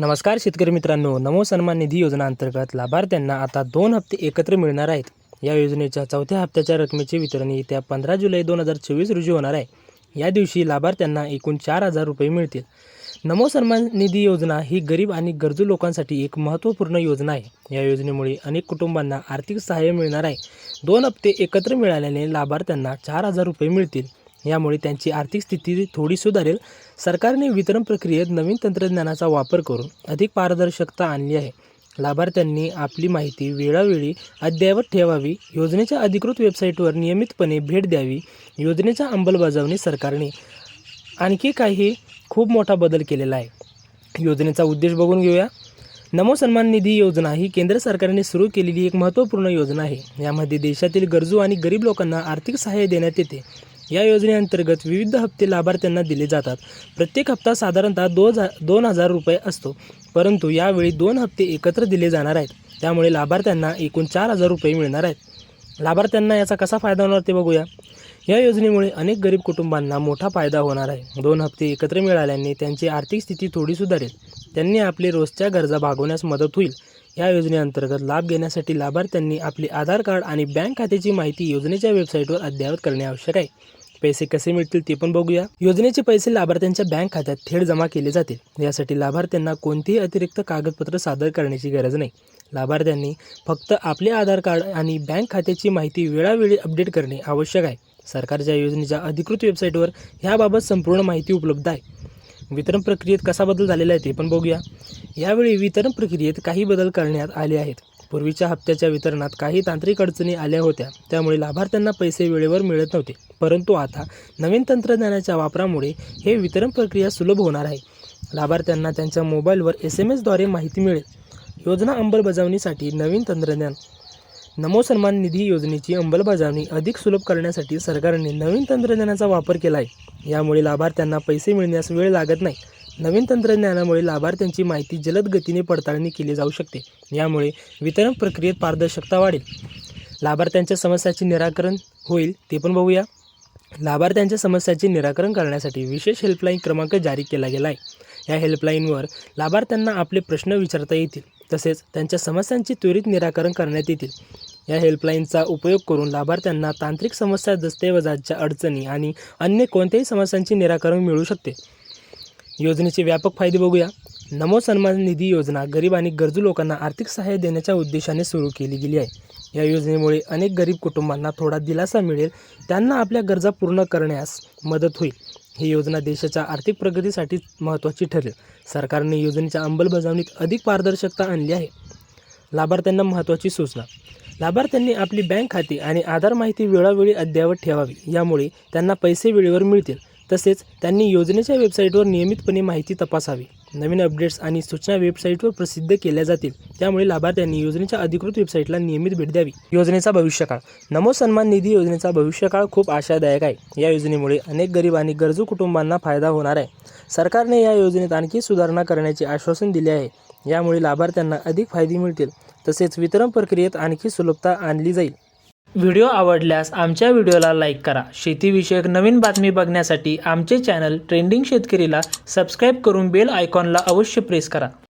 नमस्कार शेतकरी मित्रांनो नमो सन्मान निधी योजना अंतर्गत लाभार्थ्यांना आता दोन हप्ते एकत्र मिळणार आहेत. या योजनेच्या चौथ्या हप्त्याच्या रकमेचे वितरण येत्या पंधरा जुलै दोन हजार चोवीस रोजी होणार आहे. या दिवशी लाभार्थ्यांना एकूण चार हजार रुपये मिळतील. नमो सन्मान निधी योजना ही गरीब आणि गरजू लोकांसाठी एक महत्त्वपूर्ण योजना आहे. या योजनेमुळे अनेक कुटुंबांना आर्थिक सहाय्य मिळणार आहे. दोन हप्ते एकत्र मिळाल्याने लाभार्थ्यांना चार हजार रुपये मिळतील. यामुळे त्यांची आर्थिक स्थिती थोडी सुधारेल. सरकारने वितरण प्रक्रियेत नवीन तंत्रज्ञानाचा वापर करून अधिक पारदर्शकता आणली आहे. लाभार्थ्यांनी आपली माहिती वेळोवेळी अद्ययावत ठेवावी योजनेच्या अधिकृत वेबसाईटवर नियमितपणे भेट द्यावी योजनेच्या अंमलबजावणी सरकारने आणखी काही खूप मोठा बदल केलेला आहे. योजनेचा उद्देश बघून घेऊया. नमो सन्मान निधी योजना ही केंद्र सरकारने सुरू केलेली एक महत्त्वपूर्ण योजना आहे. यामध्ये देशातील गरजू आणि गरीब लोकांना आर्थिक सहाय्य देण्यात येते. या योजनेअंतर्गत विविध हप्ते लाभार्थ्यांना दिले जातात. प्रत्येक हप्ता साधारणतः दोन दोन हजार रुपये असतो. परंतु यावेळी दोन हप्ते एकत्र दिले जाणार आहेत. त्यामुळे लाभार्थ्यांना एकूण चार हजार रुपये मिळणार आहेत. लाभार्थ्यांना याचा कसा फायदा होणार ते बघूया. या योजनेमुळे अनेक गरीब कुटुंबांना मोठा फायदा होणार आहे. दोन हप्ते एकत्र मिळाल्याने त्यांची आर्थिक स्थिती थोडी सुधारेल. त्यांनी आपले रोजच्या गरजा भागवण्यास मदत होईल. या योजनेअंतर्गत लाभ घेण्यासाठी लाभार्थ्यांनी आपले आधार कार्ड आणि बँक खात्याची माहिती योजनेच्या वेबसाईटवर अद्ययावत करणे आवश्यक आहे. पैसे कसे मिळतील ते पण बघूया. योजनेचे पैसे लाभार्थ्यांच्या बँक खात्यात थेट जमा केले जातील. यासाठी लाभार्थ्यांना कोणतेही अतिरिक्त कागदपत्र सादर करण्याची गरज नाही. लाभार्थ्यांनी फक्त आपले आधार कार्ड आणि बँक खात्याची माहिती वेळावेळी अपडेट करणे आवश्यक आहे. सरकारच्या योजनेच्या अधिकृत वेबसाईटवर ह्याबाबत संपूर्ण माहिती उपलब्ध आहे. वितरण प्रक्रियेत कसा बदल झालेला आहे ते पण बघूया. यावेळी वितरण प्रक्रियेत काही बदल करण्यात आले आहेत. पूर्वीच्या हप्त्याच्या वितरणात काही तांत्रिक अडचणी आल्या होत्या. त्यामुळे लाभार्थ्यांना पैसे वेळेवर मिळत नव्हते. परंतु आता नवीन तंत्रज्ञानाच्या वापरामुळे हे वितरण प्रक्रिया सुलभ होणार आहे. लाभार्थ्यांना त्यांच्या मोबाईलवर एस एम एसद्वारे माहिती मिळेल. योजना अंमलबजावणीसाठी नवीन तंत्रज्ञान. नमो सन्मान निधी योजनेची अंमलबजावणी अधिक सुलभ करण्यासाठी सरकारने नवीन तंत्रज्ञानाचा वापर केला आहे. यामुळे लाभार्थ्यांना पैसे मिळण्यास वेळ लागत नाही. नवीन तंत्रज्ञानामुळे लाभार्थ्यांची माहिती जलद गतीने पडताळणी केली जाऊ शकते. यामुळे वितरण प्रक्रियेत पारदर्शकता वाढेल. लाभार्थ्यांच्या समस्याचे निराकरण होईल ते पण बघूया. लाभार्थ्यांच्या समस्याचे निराकरण करण्यासाठी विशेष हेल्पलाईन क्रमांक जारी केला गेला आहे. या हेल्पलाईनवर लाभार्थ्यांना आपले प्रश्न विचारता येतील तसेच त्यांच्या समस्यांचे त्वरित निराकरण करण्यात येतील. या हेल्पलाईनचा उपयोग करून लाभार्थ्यांना तांत्रिक समस्या दस्तऐवजाच्या अडचणी आणि अन्य कोणत्याही समस्यांचे निराकरण मिळू शकते. योजनेचे व्यापक फायदे बघूया. नमो सन्मान निधी योजना गरीब आणि गरजू लोकांना आर्थिक सहाय्य देण्याच्या उद्देशाने सुरू केली गेली आहे. या योजनेमुळे अनेक गरीब कुटुंबांना थोडा दिलासा मिळेल त्यांना आपल्या गरजा पूर्ण करण्यास मदत होईल. ही योजना देशाच्या आर्थिक प्रगतीसाठी महत्त्वाची ठरेल. सरकारने योजनेच्या अंमलबजावणीत अधिक पारदर्शकता आणली आहे. लाभार्थ्यांना महत्त्वाची सूचना. लाभार्थ्यांनी आपली बँक खाती आणि आधार माहिती वेळोवेळी अद्ययावत ठेवावी. यामुळे त्यांना पैसे वेळेवर मिळतील. तसेच त्यांनी योजनेच्या वेबसाईटवर नियमितपणे माहिती तपासावी. नवीन अपडेट्स आणि सूचना वेबसाईटवर प्रसिद्ध केल्या जातील त्यामुळे लाभार्थ्यांनी योजनेच्या अधिकृत वेबसाईटला नियमित भेट द्यावी. योजनेचा भविष्यकाळ. नमो सन्मान निधी योजनेचा भविष्यकाळ खूप आशादायक आहे. या योजनेमुळे अनेक गरीब आणि गरजू कुटुंबांना फायदा होणार आहे. सरकारने या योजनेत आणखी सुधारणा करण्याचे आश्वासन दिले आहे. यामुळे लाभार्थ्यांना अधिक फायदे मिळतील. तसेच वितरण प्रक्रियेत आणखी सुलभता आणली जाईल. व्हिडिओ आवडल्यास आमच्या व्हिडिओला लाईक करा. शेतीविषयक नवीन बातमी बघण्यासाठी आमचे चॅनल ट्रेंडिंग शेतकरीला सबस्क्राईब करून बेल आयकॉनला अवश्य प्रेस करा.